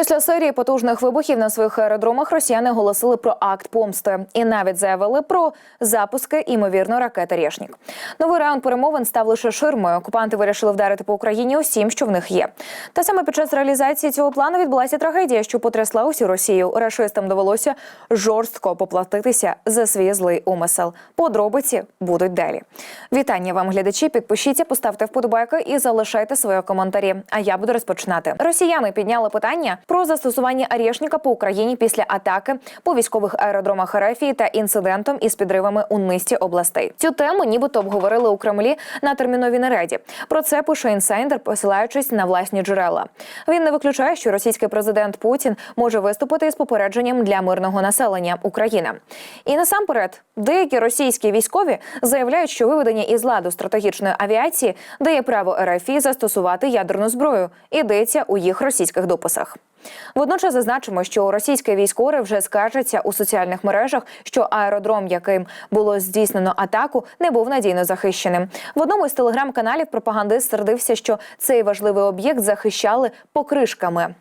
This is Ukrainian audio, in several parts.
Після серії потужних вибухів на своїх аеродромах росіяни оголосили про акт помсти і навіть заявили про запуски імовірно ракети «Рєшнік». Новий раунд перемовин став лише ширмою. Окупанти вирішили вдарити по Україні усім, що в них є. Та саме під час реалізації цього плану відбулася трагедія, що потрясла усю Росію. Рашистам довелося жорстко поплатитися за свій злий умисел. Подробиці будуть далі. Вітання вам, глядачі. Підпишіться, поставте вподобайки і залишайте свої коментарі. А я буду розпочинати. Росіяни підняли питання про застосування Арєшніка по Україні після атаки по військових аеродромах Ерефії та інцидентом із підривами у низці областей. Цю тему нібито обговорили у Кремлі на терміновій нараді. Про це пише інсайдер, посилаючись на власні джерела. Він не виключає, що російський президент Путін може виступити із попередженням для мирного населення України. І насамперед, деякі російські військові заявляють, що виведення із ладу стратегічної авіації дає право РФ застосувати ядерну зброю. Йдеться у їх російських дописах. Водночас зазначимо, що російські військові вже скаржаться у соціальних мережах, що аеродром, яким було здійснено атаку, не був надійно захищеним. В одному із телеграм-каналів пропагандист сердився, що цей важливий об'єкт захищали покришками.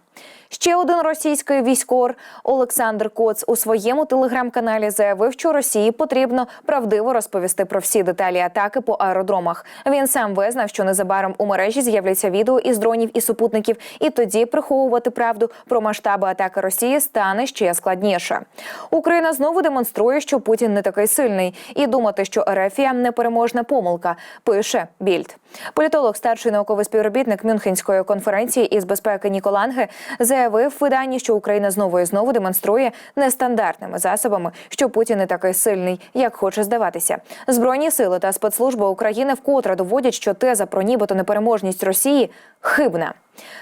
Ще один російський військор Олександр Коц у своєму телеграм-каналі заявив, що Росії потрібно правдиво розповісти про всі деталі атаки по аеродромах. Він сам визнав, що незабаром у мережі з'являться відео із дронів і супутників, і тоді приховувати правду про масштаби атаки Росії стане ще складніше. Україна знову демонструє, що Путін не такий сильний, і думати, що Ерефія непереможна помилка. Пише Більд. Політолог, старший науковий співробітник Мюнхенської конференції із безпеки Ніколанге заявив виданні, що Україна знову і знову демонструє нестандартними засобами, що Путін не такий сильний, як хоче здаватися. Збройні сили та спецслужби України вкотре доводять, що теза про нібито непереможність Росії хибна.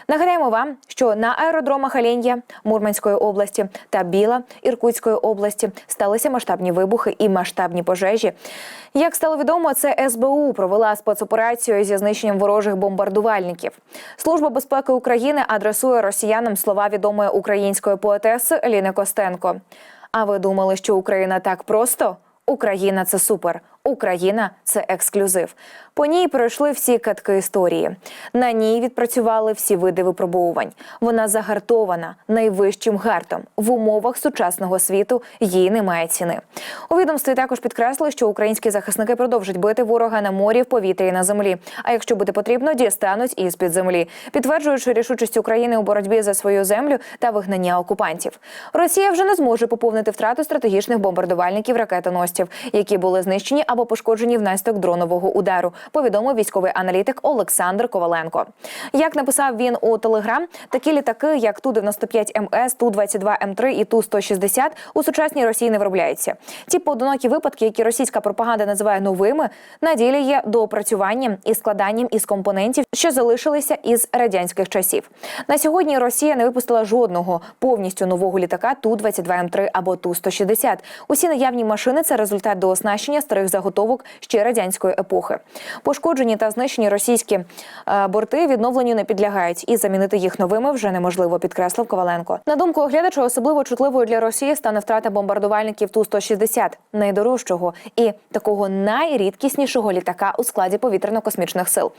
Нагадаємо вам, що на аеродромах Ален'я Мурманської області та Біла Іркутської області сталися масштабні вибухи і масштабні пожежі. Як стало відомо, це СБУ провела спецоперацію зі знищенням ворожих бомбардувальників. Служба безпеки України адресує росіянам слова відомої української поетеси Ліни Костенко. А ви думали, що Україна так просто? Україна це супер. Україна це ексклюзив. По ній пройшли всі катки історії. На ній відпрацювали всі види випробовувань. Вона загартована найвищим гартом в умовах сучасного світу. Їй немає ціни. У відомстві також підкреслили, що українські захисники продовжать бити ворога на морі, в повітрі і на землі. А якщо буде потрібно, дістануть із під землі, підтверджуючи рішучість України у боротьбі за свою землю та вигнання окупантів. Росія вже не зможе поповнити втрату стратегічних бомбардувальників ракетоносців, які були знищені або пошкоджені внаслідок дронового удару. Повідомив військовий аналітик Олександр Коваленко. Як написав він у телеграм, такі літаки, як ту 95 МС, ту 22 М3 і ту 160 у сучасній Росії не виробляються. Ті поодинокі випадки, які російська пропаганда називає новими, на ділі є доопрацюванням і складанням із компонентів, що залишилися із радянських часів. На сьогодні Росія не випустила жодного повністю нового літака ту 22 М3 або ту 160 Усі наявні машини це результат дооснащення старих заготовок ще радянської епохи. Пошкоджені та знищені російські е, борти відновленню не підлягають, і замінити їх новими вже неможливо, підкреслив Коваленко. На думку оглядача, особливо чутливою для Росії стане втрата бомбардувальників ту 160 найдорожчого і такого найрідкіснішого літака у складі повітряно-космічних сил.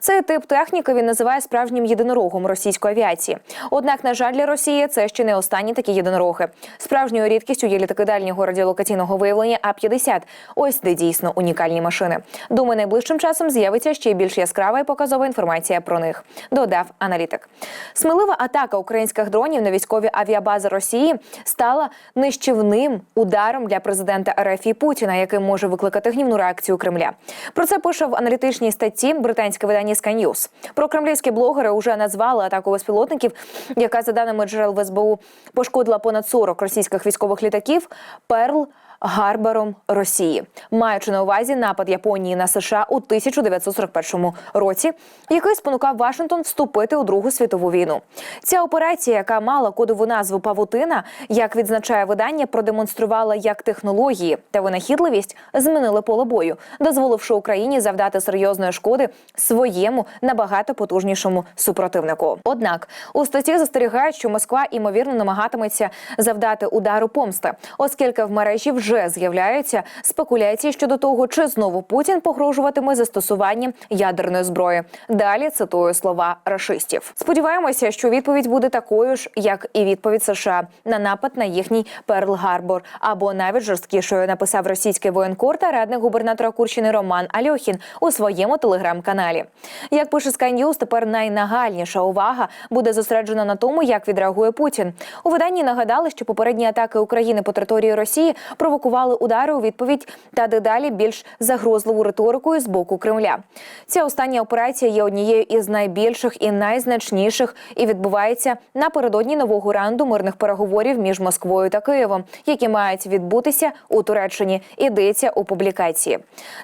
Цей тип техніки він називає справжнім єдинорогом російської авіації. Однак, на жаль, для Росії це ще не останні такі єдинороги. Справжньою рідкістю є літаки дальнього радіолокаційного виявлення А 50 Ось де дійсно унікальні машини. Думаю, найближчим часом з'явиться ще більш яскрава і показова інформація про них. Додав аналітик. Смілива атака українських дронів на військові авіабази Росії стала нищівним ударом для президента РФ Путіна, який може викликати гнівну реакцію Кремля. Про це пише в аналітичній статті британське видання Sky News. Про кремлівські блогери вже назвали атаку безпілотників, яка за даними джерел в СБУ пошкодила понад 40 російських військових літаків. Перл Гарбаром Росії, маючи на увазі напад Японії на США у 1941 році, який спонукав Вашингтон вступити у Другу світову війну. Ця операція, яка мала кодову назву Павутина, як відзначає видання, продемонструвала, як технології та винахідливість змінили поле бою, дозволивши Україні завдати серйозної шкоди своєму набагато потужнішому супротивнику. Однак у статті застерігають, що Москва імовірно намагатиметься завдати удару помсти, оскільки в мережі вже вже з'являються спекуляції щодо того, чи знову Путін погрожуватиме застосуванням ядерної зброї. Далі цитую слова рашистів. Сподіваємося, що відповідь буде такою ж, як і відповідь США на напад на їхній Перл-Гарбор, або навіть жорсткішою написав російський воєнкор та радник губернатора Курщини Роман Альохін у своєму телеграм-каналі. Як пише Sky News, тепер найнагальніша увага буде зосереджена на тому, як відреагує Путін. У виданні нагадали, що попередні атаки України по території Росії провокували удари у відповідь та дедалі більш загрозливу риторикою з боку Кремля. Ця остання операція є однією із найбільших і найзначніших і відбувається напередодні нового раунду мирних переговорів між Москвою та Києвом, які мають відбутися у Туреччині. Йдеться у публікації.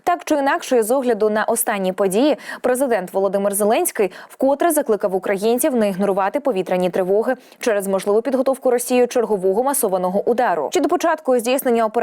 Так чи інакше, з огляду на останні події, президент Володимир Зеленський вкотре закликав українців не ігнорувати повітряні тривоги через можливу підготовку Росією чергового масованого удару. Чи до початку здійснення операції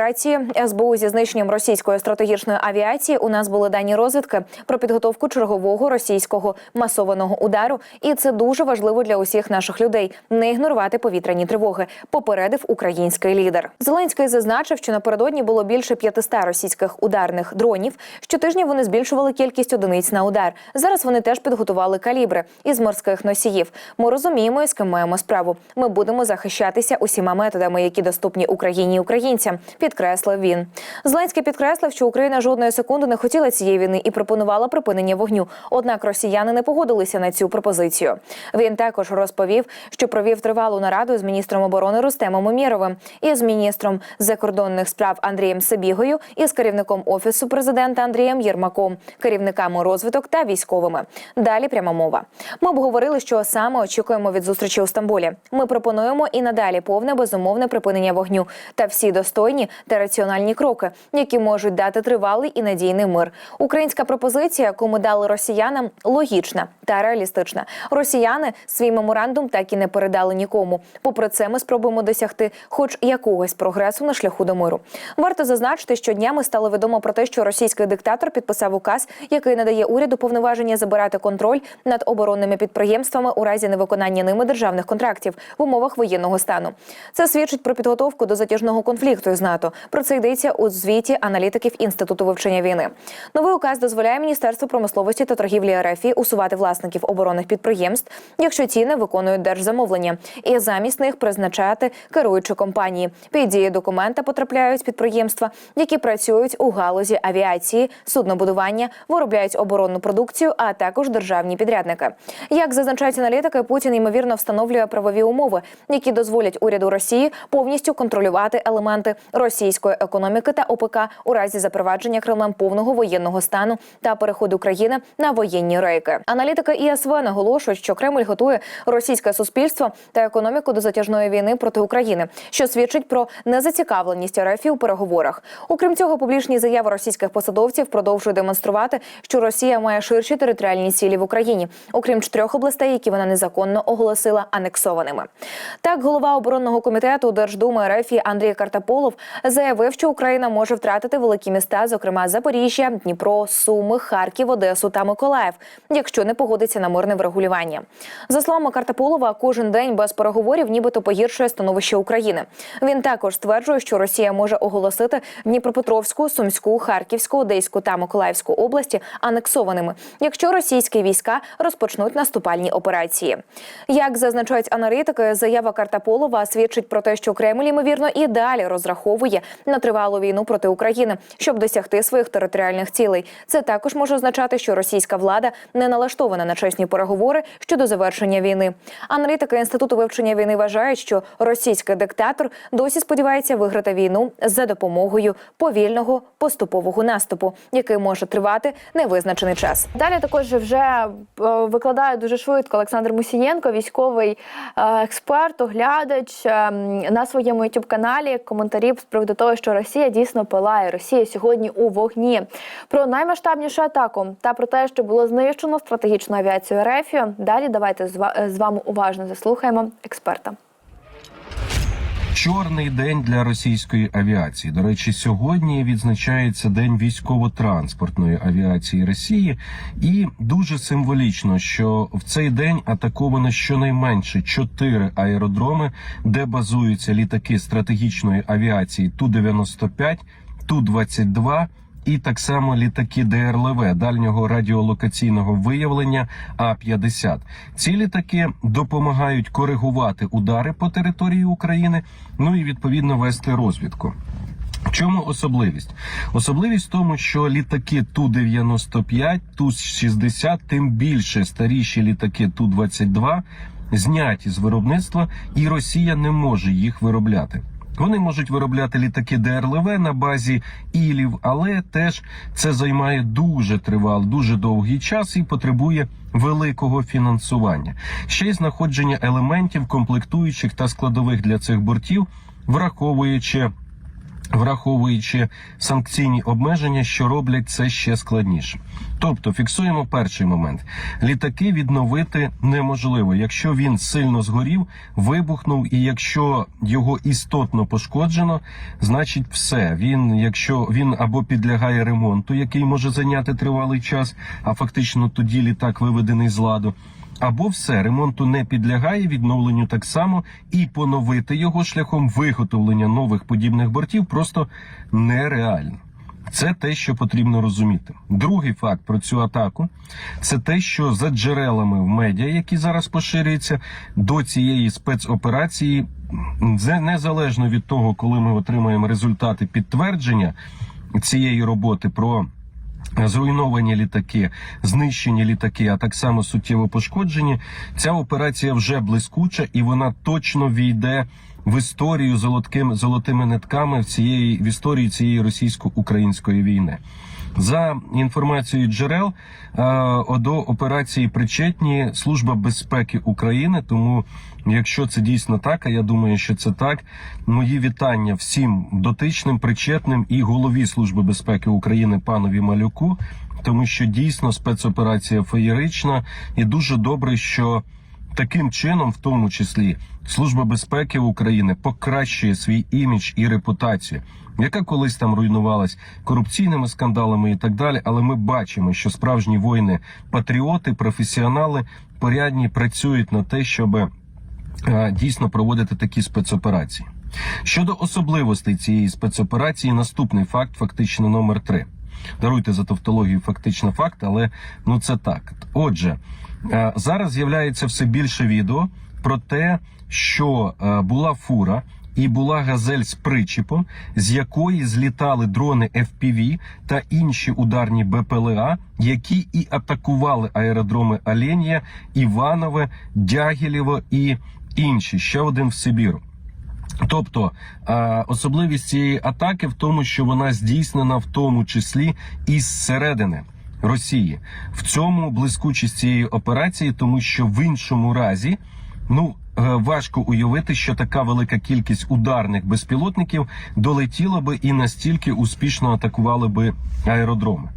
СБУ зі знищенням російської стратегічної авіації у нас були дані розвідки про підготовку чергового російського масованого удару, і це дуже важливо для усіх наших людей не ігнорувати повітряні тривоги. Попередив український лідер. Зеленський зазначив, що напередодні було більше 500 російських ударних дронів. Щотижня вони збільшували кількість одиниць на удар. Зараз вони теж підготували калібри із морських носіїв. Ми розуміємо, з ким маємо справу. Ми будемо захищатися усіма методами, які доступні Україні і українцям. Підкреслив він. Зеленський підкреслив, що Україна жодної секунди не хотіла цієї війни і пропонувала припинення вогню. Однак росіяни не погодилися на цю пропозицію. Він також розповів, що провів тривалу нараду з міністром оборони Рустемом Умєровим і з міністром закордонних справ Андрієм Сабігою і з керівником офісу президента Андрієм Єрмаком, керівниками розвиток та військовими. Далі пряма мова. Ми обговорили, що саме очікуємо від зустрічі у Стамбулі. Ми пропонуємо і надалі повне безумовне припинення вогню та всі достойні та раціональні кроки, які можуть дати тривалий і надійний мир. Українська пропозиція, яку ми дали росіянам, логічна та реалістична. Росіяни свій меморандум так і не передали нікому. Попри це, ми спробуємо досягти хоч якогось прогресу на шляху до миру. Варто зазначити, що днями стало відомо про те, що російський диктатор підписав указ, який надає уряду повноваження забирати контроль над оборонними підприємствами у разі невиконання ними державних контрактів в умовах воєнного стану. Це свідчить про підготовку до затяжного конфлікту із НАТО. Про це йдеться у звіті аналітиків інституту вивчення війни. Новий указ дозволяє міністерству промисловості та торгівлі РФ усувати власників оборонних підприємств, якщо ті не виконують держзамовлення, і замість них призначати керуючі компанії. Під дії документа потрапляють підприємства, які працюють у галузі авіації, суднобудування, виробляють оборонну продукцію, а також державні підрядники. Як зазначають аналітики, Путін ймовірно встановлює правові умови, які дозволять уряду Росії повністю контролювати елементи російської економіки та ОПК у разі запровадження Кремлем повного воєнного стану та переходу країни на воєнні рейки. Аналітики ІСВ наголошують, що Кремль готує російське суспільство та економіку до затяжної війни проти України, що свідчить про незацікавленість РФ у переговорах. Окрім цього, публічні заяви російських посадовців продовжують демонструвати, що Росія має ширші територіальні цілі в Україні, окрім чотирьох областей, які вона незаконно оголосила анексованими. Так, голова оборонного комітету Держдуми РФ Андрій Картаполов заявив, що Україна може втратити великі міста, зокрема Запоріжжя, Дніпро, Суми, Харків, Одесу та Миколаїв, якщо не погодиться на мирне врегулювання. За словами Картаполова, кожен день без переговорів, нібито погіршує становище України. Він також стверджує, що Росія може оголосити Дніпропетровську, Сумську, Харківську, Одеську та Миколаївську області анексованими, якщо російські війська розпочнуть наступальні операції. Як зазначають аналітики, заява Картаполова свідчить про те, що Кремль ймовірно і далі розраховує на тривалу війну проти України, щоб досягти своїх територіальних цілей. Це також може означати, що російська влада не налаштована на чесні переговори щодо завершення війни. Аналітики інституту вивчення війни вважають, що російський диктатор досі сподівається виграти війну за допомогою повільного поступового наступу, який може тривати невизначений час. Далі також вже е, викладає дуже швидко Олександр Мусієнко, військовий е, експерт, оглядач е, на своєму youtube каналі коментарі з приводу того, що Росія дійсно палає. Росія сьогодні у вогні. Про наймасштабнішу атаку та про те, що було знищено стратегічну авіацію РФ. Далі давайте з вами уважно заслухаємо експерта. Чорний день для російської авіації. До речі, сьогодні відзначається день військово-транспортної авіації Росії, і дуже символічно, що в цей день атаковано щонайменше чотири аеродроми, де базуються літаки стратегічної авіації Ту 95 Ту 22 і так само літаки ДРЛВ дальнього радіолокаційного виявлення А-50. Ці літаки допомагають коригувати удари по території України, ну і відповідно вести розвідку. В чому особливість? Особливість в тому, що літаки Ту-95, Ту-60, тим більше старіші літаки Ту-22 зняті з виробництва, і Росія не може їх виробляти. Вони можуть виробляти літаки ДРЛВ на базі Ілів, але теж це займає дуже тривалий, дуже довгий час і потребує великого фінансування. Ще й знаходження елементів, комплектуючих та складових для цих бортів, враховуючи враховуючи санкційні обмеження, що роблять це ще складніше. Тобто, фіксуємо перший момент: літаки відновити неможливо, якщо він сильно згорів, вибухнув, і якщо його істотно пошкоджено, значить все. Він, якщо він або підлягає ремонту, який може зайняти тривалий час, а фактично тоді літак виведений з ладу. Або все ремонту не підлягає відновленню так само, і поновити його шляхом виготовлення нових подібних бортів просто нереально. Це те, що потрібно розуміти. Другий факт про цю атаку це те, що за джерелами в медіа, які зараз поширюються, до цієї спецоперації, незалежно від того, коли ми отримаємо результати підтвердження цієї роботи про Зруйновані літаки, знищені літаки, а так само суттєво пошкоджені. Ця операція вже блискуча і вона точно війде в історію золотким золотими нитками в цієї в історії цієї російсько-української війни. За інформацією джерел е, до операції причетні Служба безпеки України. Тому, якщо це дійсно так, а я думаю, що це так. Мої вітання всім дотичним, причетним і голові Служби безпеки України панові Малюку, тому що дійсно спецоперація феєрична і дуже добре, що таким чином, в тому числі, Служба безпеки України покращує свій імідж і репутацію, яка колись там руйнувалась корупційними скандалами і так далі. Але ми бачимо, що справжні воїни, патріоти, професіонали порядні працюють на те, щоб е, дійсно проводити такі спецоперації. Щодо особливостей цієї спецоперації, наступний факт, фактично номер три. Даруйте за тавтологію, фактично факт, але ну це так. Отже, зараз з'являється все більше відео про те, що е, була фура. І була газель з причіпом, з якої злітали дрони FPV та інші ударні БПЛА, які і атакували аеродроми Оленія, Іванове, Дягілєво і інші. Ще один в Сибіру. Тобто е, особливість цієї атаки в тому, що вона здійснена в тому числі із середини Росії. В цьому блискучість цієї операції, тому що в іншому разі, ну е, важко уявити, що така велика кількість ударних безпілотників долетіла би і настільки успішно атакували би аеродроми,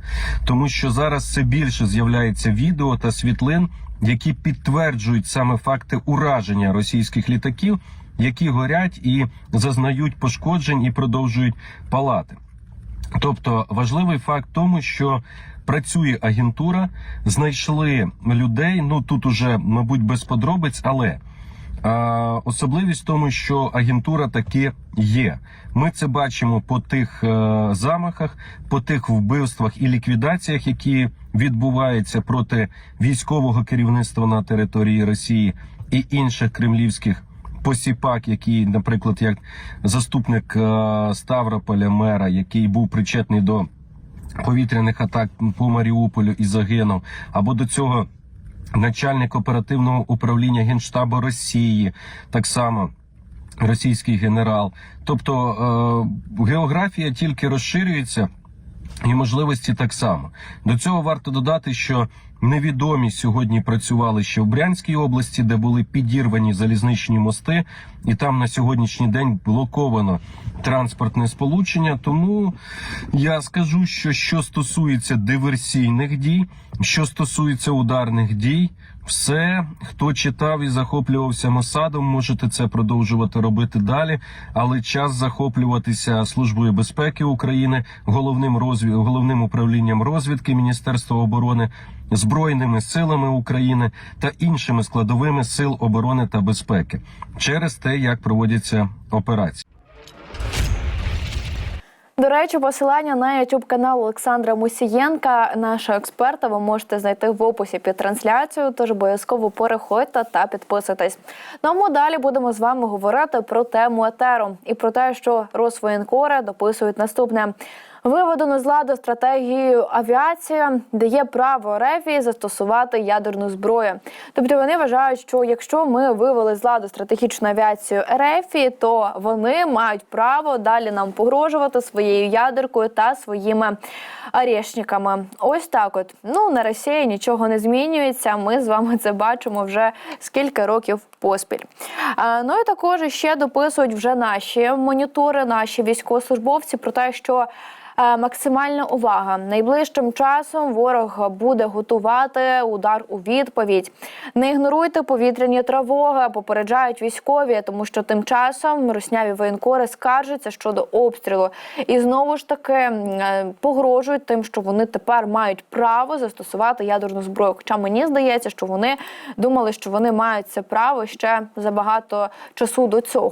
тому що зараз все більше з'являється відео та світлин, які підтверджують саме факти ураження російських літаків які горять і зазнають пошкоджень і продовжують палати. Тобто важливий факт тому, що працює агентура, знайшли людей. Ну тут уже, мабуть, без подробиць, але а, особливість в тому, що агентура таки є. Ми це бачимо по тих е, замахах, по тих вбивствах і ліквідаціях, які відбуваються проти військового керівництва на території Росії і інших кремлівських посіпак, який, наприклад, як заступник е, Ставрополя мера, який був причетний до повітряних атак по Маріуполю і загинув, або до цього начальник оперативного управління Генштабу Росії, так само. Російський генерал, тобто е, географія тільки розширюється, і можливості так само. До цього варто додати, що невідомі сьогодні працювали ще в Брянській області, де були підірвані залізничні мости, і там на сьогоднішній день блоковано транспортне сполучення. Тому я скажу, що що стосується диверсійних дій, що стосується ударних дій, Все, хто читав і захоплювався Мосадом, можете це продовжувати робити далі. Але час захоплюватися службою безпеки України, головним розві... головним управлінням розвідки Міністерства оборони, збройними силами України та іншими складовими сил оборони та безпеки через те, як проводяться операції. До речі, посилання на youtube канал Олександра Мусієнка, нашого експерта, ви можете знайти в описі під трансляцією. Тож обов'язково переходьте та підписуйтесь. Ну а ми далі будемо з вами говорити про тему етеру і про те, що Росвоєнкори дописують наступне. Виведено з ладу стратегію авіація дає право РФ застосувати ядерну зброю. Тобто вони вважають, що якщо ми вивели з ладу стратегічну авіацію РФ, то вони мають право далі нам погрожувати своєю ядеркою та своїми арешниками. Ось так, от ну на Росії нічого не змінюється. Ми з вами це бачимо вже скільки років поспіль. Ну і також ще дописують вже наші монітори, наші військовослужбовці про те, що. Е, Максимальна увага найближчим часом ворог буде готувати удар у відповідь. Не ігноруйте повітряні тривоги, попереджають військові, тому що тим часом русняві воєнкори скаржаться щодо обстрілу і знову ж таки е, погрожують тим, що вони тепер мають право застосувати ядерну зброю. Хоча мені здається, що вони думали, що вони мають це право ще за багато часу до цього.